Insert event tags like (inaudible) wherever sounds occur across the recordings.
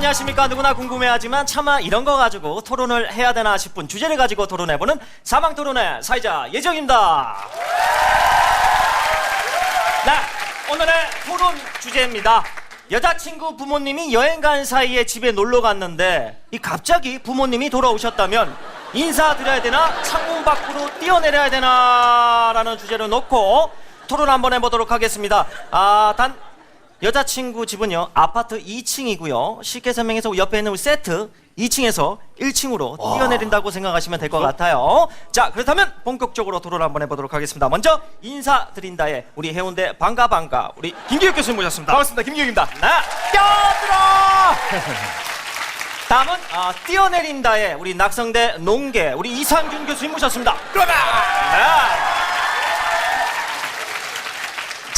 안녕하십니까 누구나 궁금해하지만 차마 이런 거 가지고 토론을 해야 되나 싶은 주제를 가지고 토론해보는 사망 토론의 사회자 예정입니다. 네, 오늘의 토론 주제입니다. 여자친구 부모님이 여행 간 사이에 집에 놀러 갔는데 이 갑자기 부모님이 돌아오셨다면 인사드려야 되나 창문 밖으로 뛰어내려야 되나 라는 주제를 놓고 토론 한번 해보도록 하겠습니다. 아, 단 여자친구 집은요 아파트 2층이고요. 쉽게 설명해서 옆에 있는 우리 세트 2층에서 1층으로 뛰어내린다고 생각하시면 될 것 같아요. 자 그렇다면 본격적으로 토론 한번 해보도록 하겠습니다. 먼저 인사드린다에 우리 해운대 반가 반가 우리 김기욱 교수님 모셨습니다. 반갑습니다. 김기욱입니다. 네. 뛰어들어! (laughs) 다음은 아, 뛰어내린다에 우리 낙성대 농계 우리 이상균 교수님 모셨습니다. 그러나 네.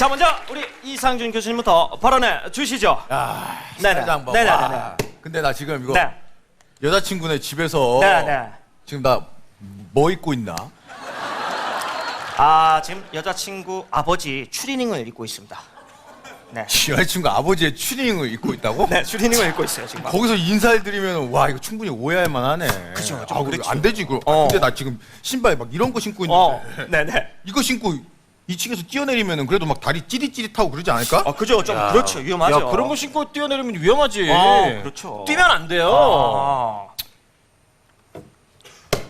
자 먼저 우리 이상준 교수님부터 발언해 주시죠. 야, 네네. 사장 봐. 네네네. 와. 근데 나 지금 이거 네, 여자친구네 집에서 네, 네. 지금 나 뭐 입고 있나? 아 지금 여자친구 아버지 추리닝을 입고 있습니다. 네, 여자친구 아버지의 추리닝을 입고 있다고? 네 추리닝을 입고 있어요 지금. 거기서 인사를 드리면 와 이거 충분히 오해할 만하네. 그죠, 좀 아, 그렇죠. 안 되지 그. 어. 근데 나 지금 신발 막 이런 거 신고 있는데 어, 네, 네. 이거 신고 2층에서 뛰어내리면은 그래도 막 다리 찌릿찌릿하고 그러지 않을까? 아 그죠, 좀 그렇죠, 위험하죠. 야 그런 거 신고 뛰어내리면 위험하지. 어, 그렇죠. 뛰면 안 돼요. 아,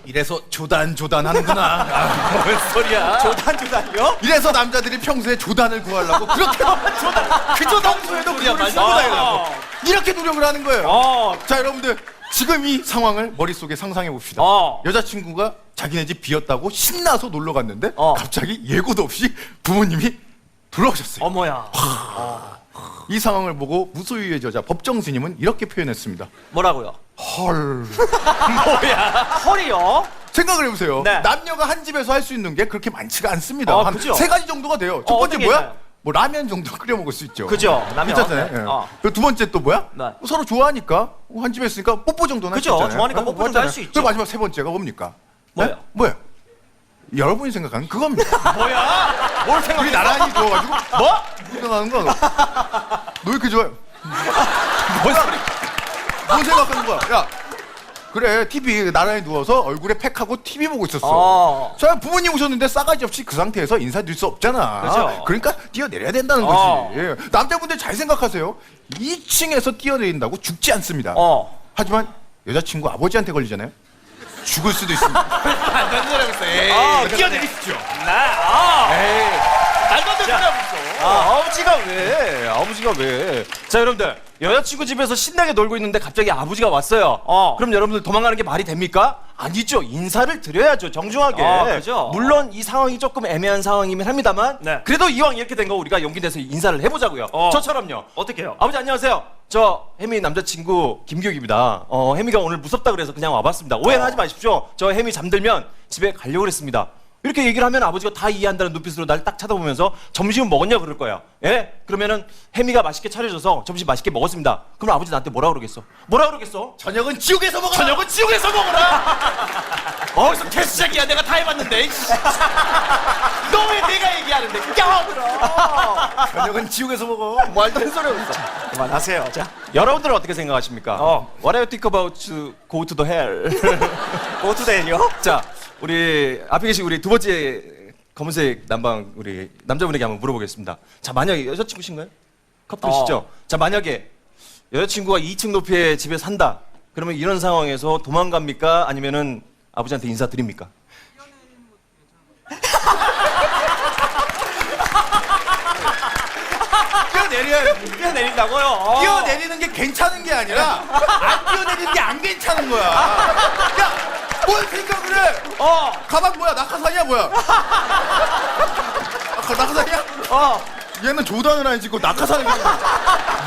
이래서 조단 조단 하는구나. (laughs) 아, 뭔 소리야? 조단 조단요? 이래서 남자들이 평소에 조단을 구하려고 그렇게 조단 (laughs) 그 조단소에도 그걸 말도 신고 안 돼. 다니라고 이렇게 노력을 하는 거예요. 어, 자 여러분들 지금 이 상황을 머릿속에 상상해 봅시다 어. 여자친구가 자기네 집 비었다고 신나서 놀러 갔는데 어. 갑자기 예고도 없이 부모님이 돌아오셨어요 어머야. 이 상황을 보고 무소유의 저자 법정 스님은 이렇게 표현했습니다 뭐라고요? 헐 허리요? 생각을 해보세요 네. 남녀가 한 집에서 할 수 있는 게 그렇게 많지가 않습니다 어, 한 그죠? 세 가지 정도가 돼요 첫 어, 번째 어떤 게 뭐야? 있나요? 뭐 라면 정도 (laughs) 끓여 먹을 수 있죠 그죠, 라면. 괜찮잖아요 네. 예. 어. 그리고 두 번째 또 뭐야? 네. 서로 좋아하니까 한 집에 있으니까 뽀뽀 정도는 그죠, 할수 있잖아요 좋아하니까 어, 뽀뽀 정도 맞잖아요. 할수 있죠. 그리고 마지막 세 번째가 뭡니까? 뭐예요? 네? 뭐예요? 여러분이 생각하는 그겁니다 (laughs) 뭐야? 뭘 생각해? 우리 나란히 누워가지고 (laughs) 뭐? 일어나는 거야 너왜 이렇게 좋아해? 뭔 소리? 뭔 생각하는 거야? 야 그래 TV 나란히 누워서 얼굴에 팩하고 TV 보고 있었어 어. 자 부모님 오셨는데 싸가지 없이 그 상태에서 인사드릴 수 없잖아 그죠. 그러니까 뛰어내려야 된다는 어. 거지 남자분들 잘 생각하세요 2층에서 뛰어내린다고 죽지 않습니다 어. 하지만 여자친구 아버지한테 걸리잖아요 죽을 수도 있습니다 안 되는 소리 하고 있어. 에이. 아, 뛰어내리시죠 네, 아. 에이. 말도 안 되는 소리 하고 있어. 아, 아버지가 왜? 아버지가 왜? 자 여러분들 여자친구 집에서 신나게 놀고 있는데 갑자기 아버지가 왔어요. 어. 그럼 여러분들 도망가는 게 말이 됩니까? 아니죠. 인사를 드려야죠. 정중하게. 아, 그죠. 물론 이 상황이 조금 애매한 상황이긴 합니다만 네. 그래도 이왕 이렇게 된 거 우리가 용기 내서 인사를 해보자고요. 어. 저처럼요. 어떻게요? 아버지 안녕하세요. 저 혜미 남자친구 김기욱입니다. 어, 혜미가 오늘 무섭다 그래서 그냥 와봤습니다. 오해는 하지 마십시오. 저 혜미 잠들면 집에 가려고 그랬습니다. 이렇게 얘기를 하면 아버지가 다 이해한다는 눈빛으로 날 딱 쳐다보면서 점심은 먹었냐 그럴 거예요. 예? 그러면은 혜미가 맛있게 차려줘서 점심 맛있게 먹었습니다. 그럼 아버지 나한테 뭐라 그러겠어? 뭐라 그러겠어? 저녁은 지옥에서 먹어 저녁은 지옥에서 먹어라. (laughs) 어디서 개수작이야 내가 다 해봤는데. 너 왜 내가 얘기하는데? 껴들어. 저녁은 지옥에서 먹어 말도 안 되는 소리 있어. 그만하세요. 자, 여러분들은 어떻게 생각하십니까? 어. What do you think about to go to the hell? (laughs) 고투데이요? 자, 우리 앞에 계신 우리 두 번째 검은색 남방 우리 남자분에게 한번 물어보겠습니다. 자, 만약에 여자친구신가요? 커플이시죠? 어. 자, 만약에 여자친구가 2층 높이의 집에 산다. 그러면 이런 상황에서 도망갑니까? 아니면은 아버지한테 인사드립니까? 뛰어내린다고요? 어. 뛰어내리는 게 괜찮은 게 아니라 안 뛰어내리는 게 안 괜찮은 거야. 야, 뭘 생각을 해? 어, 가방 뭐야? 낙하산이야 뭐야? 아, 낙하산이야? 어. 얘는 조단을 안 찍고 낙하산을 찍는.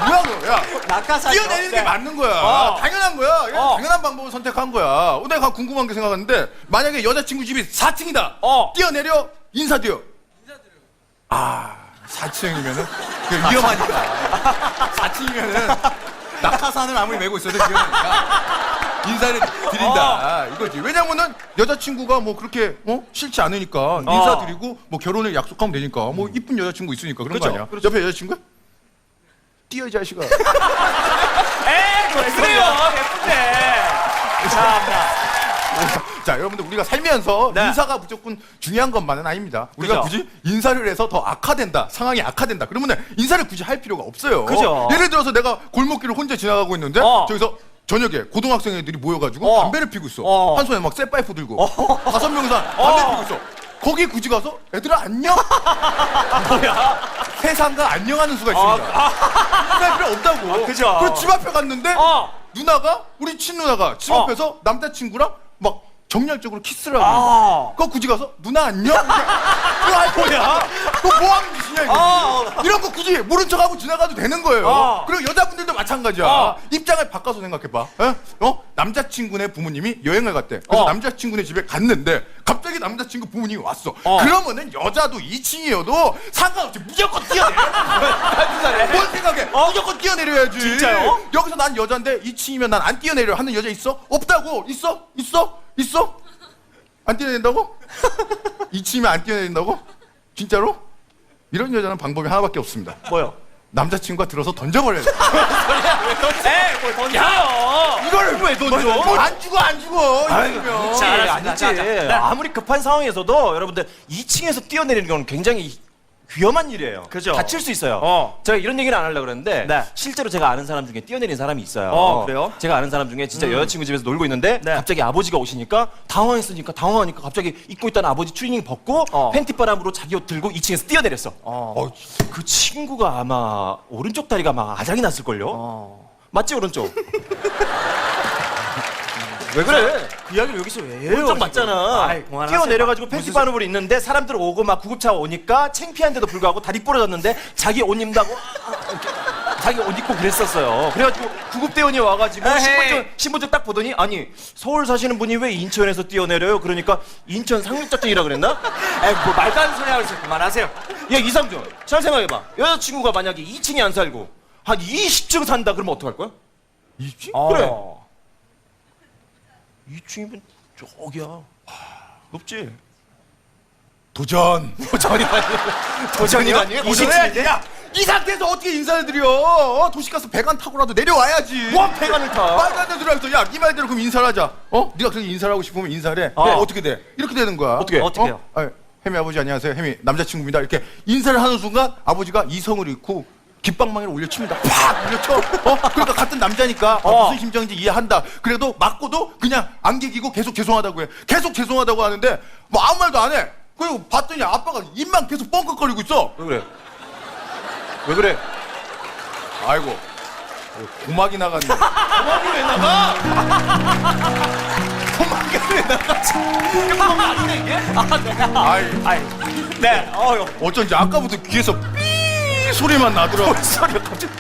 뭐야 너? 야, 낙하산. 뛰어내리는 게 맞는 거야. 어. 당연한 거야. 어. 당연한 방법을 선택한 거야. 어, 내가 궁금한 게 생각하는데 만약에 여자친구 집이 4층이다. 어. 뛰어내려 인사드려. 아, 4층이면은? 위험하니까. 4층이면은 낙하산을 아무리 메고 있어도 위험하니까. 인사를 드린다. 이거지. 왜냐면은 여자친구가 뭐 그렇게 어? 싫지 않으니까 인사드리고 뭐 결혼을 약속하면 되니까 뭐 이쁜 여자친구 있으니까 그런 그죠, 거 아니야? 옆에 여자친구야? 뛰어 이 자식아. (laughs) 에이, 왜 그래요? 예쁜데. 참나. (laughs) 자, 여러분들 우리가 살면서 네. 인사가 무조건 중요한 것만은 아닙니다. 우리가 그죠. 굳이 인사를 해서 더 악화된다, 상황이 악화된다. 그러면 인사를 굳이 할 필요가 없어요. 그죠. 예를 들어서 내가 골목길을 혼자 지나가고 있는데 어. 저기서 저녁에 고등학생 애들이 모여가지고 어. 담배를 피고 있어. 어. 한 손에 막 쇠파이프 들고 다섯 명이서 담배 어. 피고 있어. 거기 굳이 가서 애들아 안녕. 뭐야? 세상과 안녕하는 수가 있습니다. 그럴 필요 없다고. 아, 그죠. 그리고 집 앞에 갔는데 어. 누나가 우리 친누나가 집 어. 앞에서 남자친구랑 막 정열적으로 키스를 하고 아. 있는 그거 굳이 가서 누나 안녕? (laughs) 그거 할 거야. 그거 뭐 하는 짓이 냐 이거. 어. 이런 거 굳이 모른 척하고 지나가도 되는 거예요. 어. 그리고 여자분들도 마찬가지야. 어. 입장을 바꿔서 생각해봐. 어? 어? 남자친구네 부모님이 여행을 갔대. 그래서 어. 남자친구네 집에 갔는데 갑자기 남자친구 부모님이 왔어. 어. 그러면은 여자도 2층이어도 상관없이 무조건 뛰어내려. (laughs) 뭔 생각해? 무조건 뛰어내려야지. 어? 진짜요? 여기서 난 여잔데 2층이면 난 안 뛰어내려 하는 여자 있어? 없다고. 있어? 있어? 있어? 안 뛰어낸다고? 2층이면 (laughs) 안 뛰어낸다고? 진짜로? 이런 여자는 방법이 하나밖에 없습니다. 뭐요? 남자친구가 들어서 던져버려야 돼. (laughs) 에이, 뭘 던져요? 이걸 왜 던져? 안 죽어, 안 죽어. 이러면. 아니지, 자, 알았습니다. 아니지. 자, 자, 네. 아무리 급한 상황에서도 여러분들 2층에서 뛰어내리는 건 굉장히 위험한 일이에요. 그죠. 다칠 수 있어요. 어. 제가 이런 얘기는 안 하려고 그랬는데 네. 실제로 제가 아는 사람 중에 뛰어내린 사람이 있어요. 어, 그래요? 제가 아는 사람 중에 진짜 여자친구 집에서 놀고 있는데 네. 갑자기 아버지가 오시니까 당황했으니까 당황하니까 갑자기 입고 있던 아버지 추리닝 벗고 어. 팬티 바람으로 자기 옷 들고 2층에서 뛰어내렸어. 어. 그 친구가 아마 오른쪽 다리가 막 아작이 났을걸요? 어. 맞지 오른쪽? (laughs) 왜 그래? 그 이야기를 여기서 왜 해요? 오른쪽 맞잖아. 아이, 그만하세요. 뛰어 내려가지고 팬티 바람으로 있는데 사람들 오고 막 구급차 오니까 창피한데도 불구하고 다리 부러졌는데 자기 옷 입는다고 이렇게 (laughs) 자기 옷 입고 그랬었어요. 그래가지고 구급대원이 와가지고 에헤이. 신분증, 신분증 딱 보더니 아니 서울 사시는 분이 왜 인천에서 뛰어 내려요? 그러니까 인천 상륙작전이라 그랬나? (laughs) 에이, 뭐 말도 안 되는 소리 하고 있어요. 그만하세요. 야 이상준 잘 생각해봐. 여자친구가 만약에 2층에 안 살고 한 20층 산다 그러면 어떡할 거야? 2층? 그래. 어. 2층이면 저기야. 높지? 도전. (laughs) 도전이 아니에요. 도전이 아니에요? 도전해야지. 야, 이 상태에서 어떻게 인사를 드려? 어? 도시가스 배관 타고라도 내려와야지. 뭐 배관을 타? 말도 안 되는 소리 하면서 야, 네 말대로 그럼 인사를 하자. 어? 네가 그렇게 인사를 하고 싶으면 인사를 해. 어. 어떻게 돼? 이렇게 되는 거야. 어떻게? 어떻게 해요? 어? 아, 혜미 아버지 안녕하세요. 혜미 남자친구입니다. 이렇게 인사를 하는 순간 아버지가 이성을 잃고 깃방망이를 올려칩니다. 팍 올려쳐. 어? 그러니까 같은 남자니까 아, 어. 무슨 심정인지 이해한다. 그래도 맞고도 그냥 안개기고 계속 죄송하다고 해. 계속 죄송하다고 하는데 뭐 아무 말도 안 해. 그리고 봤더니 아빠가 입만 계속 뻥긋거리고 있어. 왜 그래? 왜 그래? 아이고. 고막이 나갔네. 고막이 왜 나가? (laughs) 고막이 왜 나가지? 고막 아닌데 이게? 아, 네. 아이, 아이, 네, 어유. 어쩐지 아까부터 귀에서 삐 소리만 나더라. 뭔 소리야 갑자기?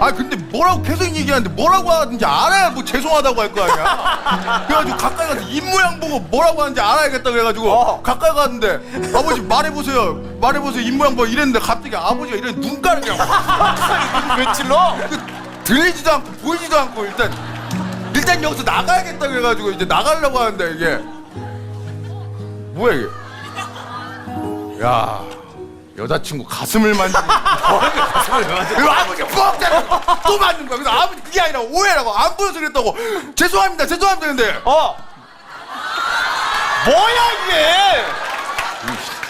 아 근데 뭐라고 계속 얘기하는데 뭐라고 하는지 알아야 뭐 죄송하다고 할 거 아니야. 그래가지고 가까이 가서 입 모양 보고 뭐라고 하는지 알아야겠다 그래가지고 어. 가까이 갔는데 아버지 말해보세요. 말해보세요. 입 모양 뭐 이랬는데 갑자기 아버지가 이런 그냥 확 (laughs) 왜 찔러? 그 들리지도 않고 보이지도 않고 일단 일단 여기서 나가야겠다 그래가지고 이제 나가려고 하는데 이게 뭐야 이게 야 여자친구 가슴을 만지고 가슴을 아버지가 뻑또 맞는 거야 그래서 아버지 그게 아니라 오해라고 안 보여서 그랬다고 죄송합니다 죄송합니다 근데 어. 뭐야 이게?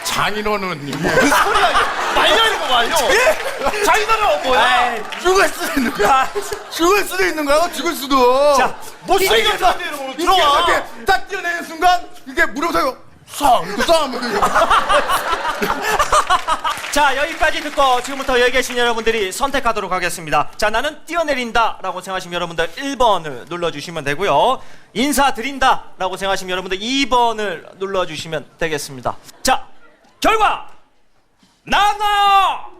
장인어른 이게 무슨 소리야 이게? 말려 이거 말려. 예? 자기나라 뭐야? 에이, 죽을 수도 있는 거야 죽을 수도 있는 거야 죽을 수도 자, 뭐거 이게 들어와. 이렇게 딱 뛰어내는 순간 이게 무릎에서 쌍! 그 쌍! 자, 여기까지 듣고 지금부터 여기 계신 여러분들이 선택하도록 하겠습니다. 자, 나는 뛰어내린다 라고 생각하시면 여러분들 1번을 눌러주시면 되고요. 인사드린다 라고 생각하시면 여러분들 2번을 눌러주시면 되겠습니다. 자, 결과! 나나요! 나, 과연 어떤 결과가